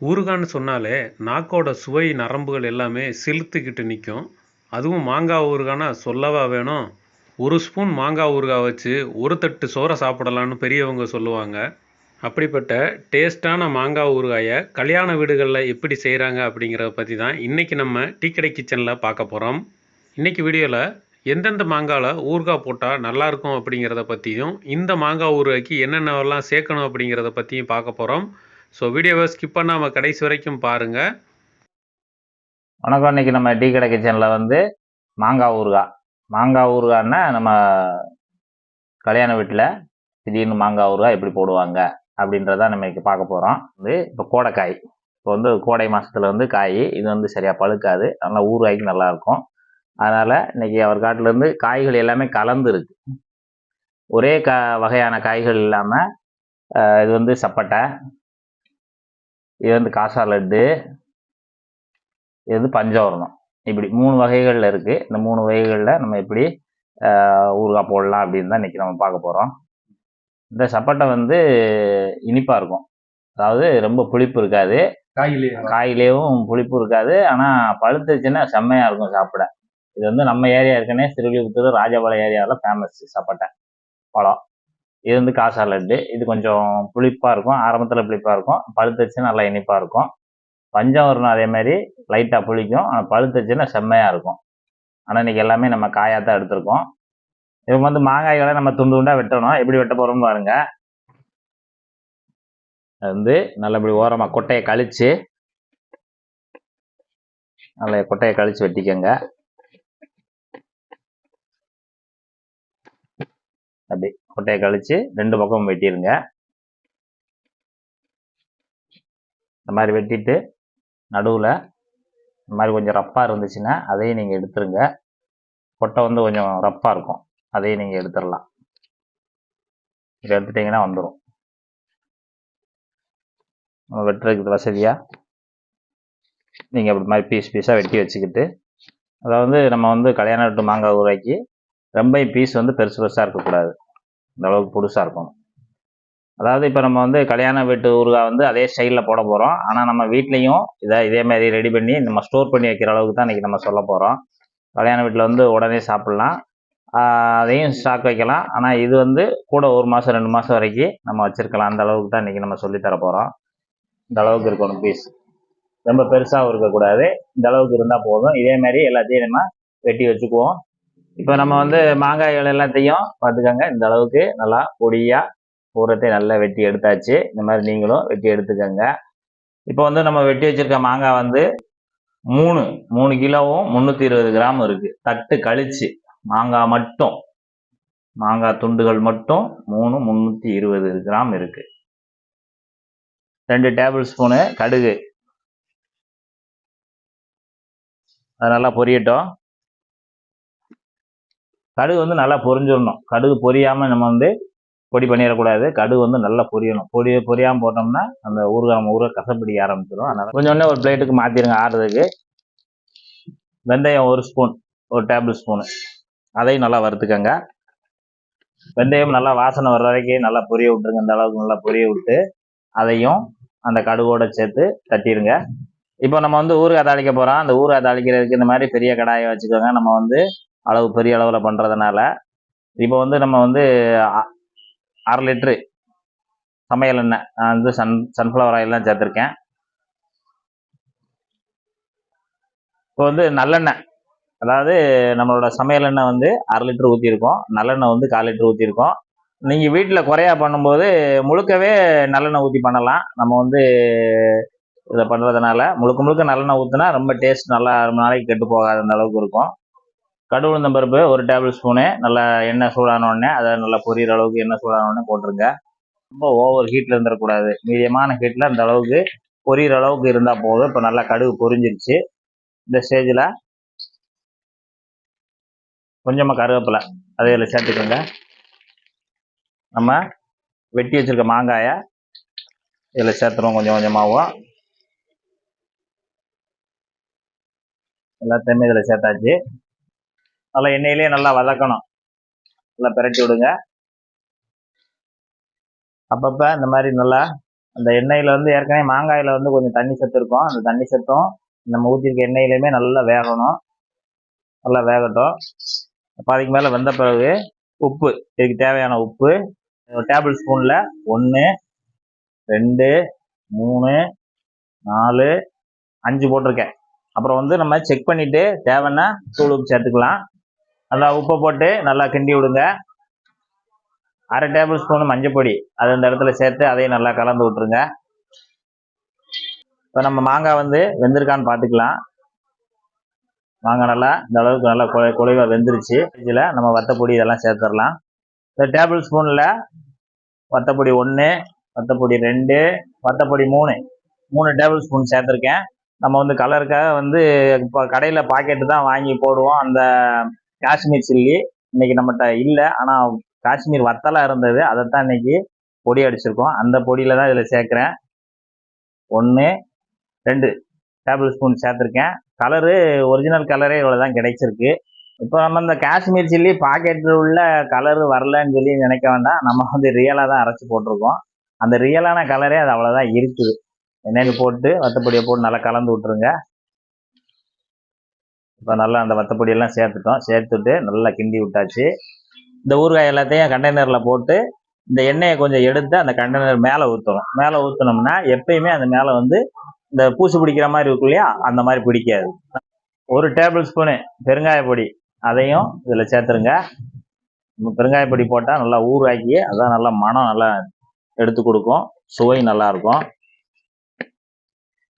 ஊறுகான்னு சொன்னாலே நாக்கோட சுவை நரம்புகள் எல்லாமே செலுத்துக்கிட்டு நிற்கும் அதுவும் மாங்காய் ஊறுகானா சொல்லவா வேணும்? ஒரு ஸ்பூன் மாங்காய் ஊறுகாய் வச்சு ஒரு தட்டு சோறை சாப்பிடலான்னு பெரியவங்க சொல்லுவாங்க. அப்படிப்பட்ட டேஸ்டான மாங்காய் ஊறுகாயை கல்யாண வீடுகளில் எப்படி செய்கிறாங்க அப்படிங்கிறத பற்றி தான் இன்றைக்கி நம்ம டீ கடை கிச்சனில் பார்க்க போகிறோம் இன்றைக்கி வீடியோவில் எந்தெந்த மாங்காயில் ஊறுகாய் போட்டால் நல்லாயிருக்கும் அப்படிங்கிறத பற்றியும் இந்த மாங்காய் ஊறுகாய்க்கு என்னென்னலாம் சேர்க்கணும் அப்படிங்கிறத பற்றியும் பார்க்க போகிறோம் ஸோ வீடியோவை ஸ்கிப் பண்ணாமல் கடைசி வரைக்கும் பாருங்கள் வணக்கம். இன்றைக்கி நம்ம டீ கடை கிச்சனில் வந்து மாங்காய் ஊறுகாய். மாங்காய் ஊறுகாய்ன்னா நம்ம கல்யாண வீட்டில் திடீர்னு மாங்காய் ஊறுகாய் எப்படி போடுவாங்க அப்படின்றத நம்ம இன்னைக்கு பார்க்க போகிறோம் வந்து இப்போ கோடைக்காய். இப்போ வந்து கோடை மாதத்தில் வந்து காய் இது வந்து சரியாக பழுக்காது. நல்லா ஊறுகாய்க்கு நல்லாயிருக்கும் அதனால் இன்னைக்கு அவர் காட்டிலேருந்து காய்கள் எல்லாமே கலந்து இருக்கு ஒரே கா வகையான காய்கள் இல்லாமல் இது வந்து சப்பட்டை இது வந்து காசா லட்டு இது வந்து பஞ்சவர்ணம். இப்படி மூணு வகைகளில் இருக்குது இந்த மூணு வகைகளில் நம்ம எப்படி ஊறுகாய் போடலாம் அப்படின்னு தான் இன்றைக்கி நம்ம பார்க்க போகிறோம் இந்த சப்பட்டை வந்து இனிப்பாக இருக்கும். அதாவது ரொம்ப புளிப்பு இருக்காது. காயிலே காயிலேயும் புளிப்பு இருக்காது. ஆனால் பழுத்துச்சுன்னா செம்மையாக இருக்கும் சாப்பிட. இது வந்து நம்ம ஏரியா இருக்கனே திருவிழிபுத்தூர் ராஜபாளையம் ஏரியாவில் ஃபேமஸ் சப்பட்டை. பழம். இது வந்து காசா லட்டு இது கொஞ்சம் புளிப்பாக இருக்கும். ஆரம்பத்தில் புளிப்பாக இருக்கும். பழுத்துச்சு நல்லா இனிப்பாக இருக்கும். பஞ்சவரணம் அதே மாதிரி லைட்டாக புளிக்கும். ஆனால் பழுத்துச்சுன்னா செம்மையாக இருக்கும். ஆனால் இன்னைக்கு எல்லாமே நம்ம காயாக தான் எடுத்திருக்கோம். இவங்க வந்து மாங்காய்களை நம்ம துண்டு துண்டாக வெட்டணும். எப்படி வெட்ட போகிறோம்னு பாருங்க. அது வந்து நல்லபடி ஓரமாக கொட்டையை கழிச்சு நல்ல கொட்டையை கழித்து வெட்டிக்கோங்க. அப்படி கொட்டையை கழிச்சு ரெண்டு பக்கமும் வெட்டிடுங்க இந்த மாதிரி வெட்டிட்டு நடுவில் இந்த மாதிரி கொஞ்சம் ரப்பாக இருந்துச்சுன்னா அதையும் நீங்கள் எடுத்துருங்க. கொட்டை வந்து கொஞ்சம் ரப்பாக இருக்கும். அதையும் நீங்கள் எடுத்துடலாம் இதை எடுத்துட்டிங்கன்னா வந்துடும் நம்ம வெட்டுறதுக்கு வசதியாக நீங்கள் அப்படி மாதிரி பீஸ் பீஸாக வெட்டி வச்சுக்கிட்டு அதாவது நம்ம வந்து கல்யாண வீட்டு மாங்காய் உருவாக்கி ரொம்ப பீஸ் வந்து பெருசு பெருசாக இருக்கக்கூடாது. இந்த அளவுக்கு புதுசாக இருக்கணும். அதாவது இப்போ நம்ம வந்து கல்யாண வீட்டு ஊறுகாய் வந்து அதே ஸ்டைலில் போட போகிறோம் ஆனால் நம்ம வீட்லேயும் இதை இதே மாதிரி ரெடி பண்ணி நம்ம ஸ்டோர் பண்ணி வைக்கிற அளவுக்கு தான் இன்றைக்கி நம்ம சொல்ல போகிறோம் கல்யாண வீட்டில் வந்து உடனே சாப்பிட்லாம். அதையும் ஸ்டாக் வைக்கலாம். ஆனால் இது வந்து கூட ஒரு மாதம் ரெண்டு மாதம் வரைக்கும் நம்ம வச்சுருக்கலாம். அந்த அளவுக்கு தான் இன்றைக்கி நம்ம சொல்லித்தர போகிறோம் இந்த அளவுக்கு இருக்கணும் பீஸ் ரொம்ப பெருசாகவும் இருக்கக்கூடாது. இந்த அளவுக்கு இருந்தால் போதும். இதே மாதிரி எல்லாத்தையும் நம்ம வெட்டி வச்சுக்குவோம். இப்போ நம்ம வந்து மாங்காய்கள் எல்லாத்தையும் பார்த்துக்கோங்க. இந்த அளவுக்கு நல்லா பொடியாக பூரத்தை நல்லா வெட்டி எடுத்தாச்சு. இந்த மாதிரி நீங்களும் வெட்டி எடுத்துக்கோங்க. இப்போ வந்து நம்ம வெட்டி வச்சிருக்க மாங்காய் வந்து மூணு மூணு கிலோவும் முந்நூற்றி இருபது கிராம் இருக்குது தட்டு கழிச்சு மாங்காய் மட்டும் மாங்காய் துண்டுகள் மட்டும் மூணு முந்நூற்றி இருபது கிராம் இருக்கு. ரெண்டு டேபிள் ஸ்பூனு கடுகு. அது நல்லா பொரியட்டும். கடுகு வந்து நல்லா பொரிஞ்சிடணும். கடுகு பொரியாமல் நம்ம வந்து பொடி பண்ணிடக்கூடாது. கடுகு வந்து நல்லா பொரியணும். பொடி பொரியாமல் போட்டோம்னா அந்த ஊறுகாய் ஊற கசப்பிடிக்க ஆரம்பிச்சிடும் அதனால் கொஞ்சோடனே ஒரு பிளேட்டுக்கு மாற்றிடுங்க ஆறுறதுக்கு வெந்தயம் ஒரு ஸ்பூன் ஒரு டேபிள் ஸ்பூனு. அதையும் நல்லா வறுத்துக்கங்க. வெந்தயம் நல்லா வாசனை வர்ற வரைக்கும் நல்லா பொரிய விட்டுருங்க. இந்த அளவுக்கு நல்லா பொரிய விட்டு அதையும் அந்த கடுகோட சேர்த்து தட்டிடுங்க இப்போ நம்ம வந்து ஊறுகாய் தாளிக்க போகிறோம் அந்த ஊறுகாய் தாளிக்கிறதுக்கு இந்த மாதிரி பெரிய கடாயை வச்சுக்கோங்க. நம்ம வந்து அளவு பெரிய அளவில் பண்ணுறதுனால இப்போ வந்து நம்ம வந்து அரை லிட்ரு சமையல் எண்ணெய் நான் வந்து சன் சன்ஃப்ளவர் ஆயில் தான் சேர்த்துருக்கேன். இப்போ வந்து நல்லெண்ணெய் அதாவது நம்மளோட சமையல் எண்ணெய் வந்து அரை லிட்டர் ஊற்றிருக்கோம் நல்லெண்ணெய் வந்து கால் லிட்டர் ஊற்றிருக்கோம் நீங்கள் வீட்டில் குறையா பண்ணும்போது முழுக்கவே நல்லெண்ணெய் ஊற்றி பண்ணலாம். நம்ம வந்து இதை பண்ணுறதுனால முழுக்க முழுக்க நல்லெண்ணெய் ஊற்றினா ரொம்ப டேஸ்ட் நல்லா ரொம்ப நாளைக்கு கெட்டு போகாத அந்த அளவுக்கு இருக்கும். கடுகு பருப்பு ஒரு டேபிள் ஸ்பூனு நல்லா எண்ணெய் சூடான உடனே அதை நல்லா பொரியிற அளவுக்கு எண்ணெய் சூடானோடனே போட்டுருங்க. ரொம்ப ஓவர் ஹீட்டில் இருந்துடக்கூடாது மீடியமான ஹீட்டில் அந்த அளவுக்கு பொரியிற அளவுக்கு இருந்தால் போதும். இப்போ நல்லா கடுகு பொரிஞ்சிருச்சு. இந்த ஸ்டேஜில் கொஞ்சமாக கருவேப்பிலை அதை இதில் சேர்த்துக்கோங்க. நம்ம வெட்டி வச்சிருக்க மாங்காயை இதில் சேர்த்துருவோம் கொஞ்சம் கொஞ்சமாகவும் எல்லாத்தையுமே இதில் சேர்த்தாச்சு. நல்லா எண்ணெயிலேயே நல்லா வதக்கணும். நல்லா பிரட்டி விடுங்க. அப்பப்போ இந்த மாதிரி நல்லா அந்த எண்ணெயில் வந்து ஏற்கனவே மாங்காயில் வந்து கொஞ்சம் தண்ணி சத்து இருக்கும். அந்த தண்ணி சத்தும் நம்ம ஊற்றிருக்க எண்ணெயிலையுமே நல்லா வேகணும். நல்லா வேகட்டும். பாதிக்கு மேலே வெந்த பிறகு உப்பு இதுக்கு தேவையான உப்பு ஒரு டேபிள் ஸ்பூனில் ஒன்று ரெண்டு மூணு நாலு அஞ்சு போட்டிருக்கேன். அப்புறம் வந்து நம்ம செக் பண்ணிவிட்டு தேவைன்னா தூள் உப்பு சேர்த்துக்கலாம். நல்லா உப்பை போட்டு நல்லா கிண்டி விடுங்க. அரை டேபிள் ஸ்பூன் மஞ்சப்பொடி அது இந்த இடத்துல சேர்த்து அதையும் நல்லா கலந்து விட்டுருங்க. இப்போ நம்ம மாங்காய் வந்து வெந்திருக்கான்னு பார்த்துக்கலாம். மாங்காய் நல்லா இந்த அளவுக்கு நல்லா குலை குலைவாக வெந்துருச்சு. இதில் நம்ம வத்தப்பொடி இதெல்லாம் சேர்த்துடலாம். இந்த டேபிள் ஸ்பூனில் வத்தப்பொடி ஒன்று வத்தப்பொடி ரெண்டு வத்தப்பொடி மூணு மூணு டேபிள் ஸ்பூன் சேர்த்துருக்கேன். நம்ம வந்து கலருக்காக வந்து இப்போ கடையில் பாக்கெட்டு தான் வாங்கி போடுவோம். அந்த காஷ்மீர் சில்லி இன்னைக்கு நம்மகிட்ட இல்லை. ஆனால் காஷ்மீர் வத்தலாக இருந்தது. அதைத்தான் இன்னைக்கு பொடி அடிச்சிருக்கோம். அந்த பொடியில் தான் இதில் சேர்க்குறேன். ஒன்று ரெண்டு டேபிள் ஸ்பூன் சேர்த்துருக்கேன். கலரு ஒரிஜினல் கலரே இவ்வளோ தான் கிடைச்சிருக்கு. இப்போ நம்ம இந்த காஷ்மீர் சில்லி பாக்கெட்டில் உள்ள கலரு வரலன்னு சொல்லி நினைக்க வேண்டாம். நம்ம வந்து ரியலாக தான் அரைச்சி போட்டிருக்கோம். அந்த ரியலான கலரே அது அவ்வளோதான் இருக்குது. என்னென்னு போட்டு வத்தப்பொடியை போட்டு நல்லா கலந்து விட்டுருங்க. இப்போ நல்லா அந்த வத்தப்பொடியெல்லாம் சேர்த்துட்டோம். சேர்த்துட்டு நல்லா கிண்டி விட்டாச்சு. இந்த ஊறுகாய் எல்லாத்தையும் கண்டெய்னரில் போட்டு இந்த எண்ணெயை கொஞ்சம் எடுத்து அந்த கண்டெய்னர் மேலே ஊற்றணும் மேலே ஊற்றினோம்னா எப்பயுமே அந்த மேலே வந்து இந்த பூசு பிடிக்கிற மாதிரி இருக்கும் இல்லையா? அந்த மாதிரி பிடிக்காது. ஒரு டேபிள் ஸ்பூனு பெருங்காய பொடி அதையும் இதில் சேர்த்துருங்க. பெருங்காய பொடி போட்டால் நல்லா ஊறாக்கி அதான் நல்லா மனம் நல்லா எடுத்து கொடுக்கும். சுவை நல்லாயிருக்கும்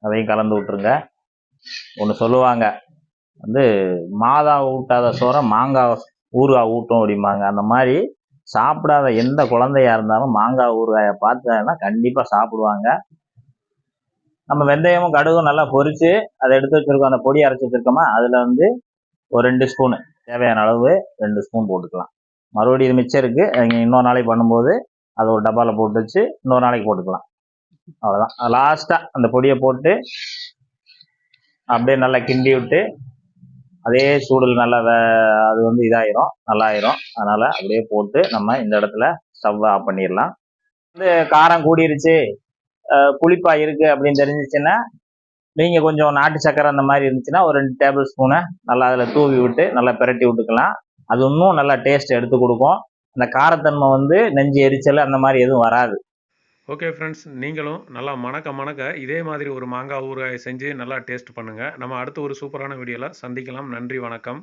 அதையும் கலந்து விட்டுருங்க. ஒன்று சொல்லுவாங்க. வந்து மாதா ஊட்டாத சோறை மாங்காய் ஊறுகாய் ஊட்டும் அப்படிம்பாங்க. அந்த மாதிரி சாப்பிடாத எந்த குழந்தையா இருந்தாலும் மாங்காய் ஊறுகாயை பார்த்தாங்கன்னா கண்டிப்பாக சாப்பிடுவாங்க. நம்ம வெந்தயமும் கடுகும் நல்லா பொரித்து அதை எடுத்து வச்சிருக்கோம். அந்த பொடி அரைச்சி வச்சிருக்கோமா அதில் வந்து ஒரு ரெண்டு ஸ்பூனு. தேவையான அளவு ரெண்டு ஸ்பூன் போட்டுக்கலாம். மறுபடியும் இது மிச்சம் இருக்குது இன்னொரு நாளைக்கு பண்ணும்போது அதை ஒரு டப்பாவில் போட்டு வச்சு இன்னொரு நாளைக்கு போட்டுக்கலாம். அவ்வளோதான் லாஸ்ட்டாக அந்த பொடியை போட்டு அப்படியே நல்லா கிண்டி விட்டு அதே சூடில் நல்லா அது வந்து இதாயிரும் நல்லாயிரும். அதனால் அப்படியே போட்டு நம்ம இந்த இடத்துல ஸ்டவ் ஆஃப் பண்ணிடலாம். வந்து காரம் கூடிருச்சு. அஹ் புளிப்பா இருக்கு அப்படின்னு தெரிஞ்சிச்சுன்னா நீங்கள் கொஞ்சம் நாட்டு சக்கரை அந்த மாதிரி இருந்துச்சுன்னா ஒரு ரெண்டு டேபிள் ஸ்பூனை நல்லா அதில் தூவி விட்டு நல்லா பிரட்டி விட்டுக்கலாம். அது இன்னும் நல்லா டேஸ்ட் எடுத்து கொடுக்கும். அந்த காரத்தன்மை வந்து நெஞ்சு எரிச்சல் அந்த மாதிரி எதுவும் வராது. ஓகே ஃப்ரெண்ட்ஸ் நீங்களும் நல்லா மணக்க மணக்க இதே மாதிரி ஒரு மாங்காய் ஊறுகாயை செஞ்சு நல்லா டேஸ்ட் பண்ணுங்கள் நம்ம அடுத்த ஒரு சூப்பரான வீடியோவில் சந்திக்கலாம். நன்றி வணக்கம்.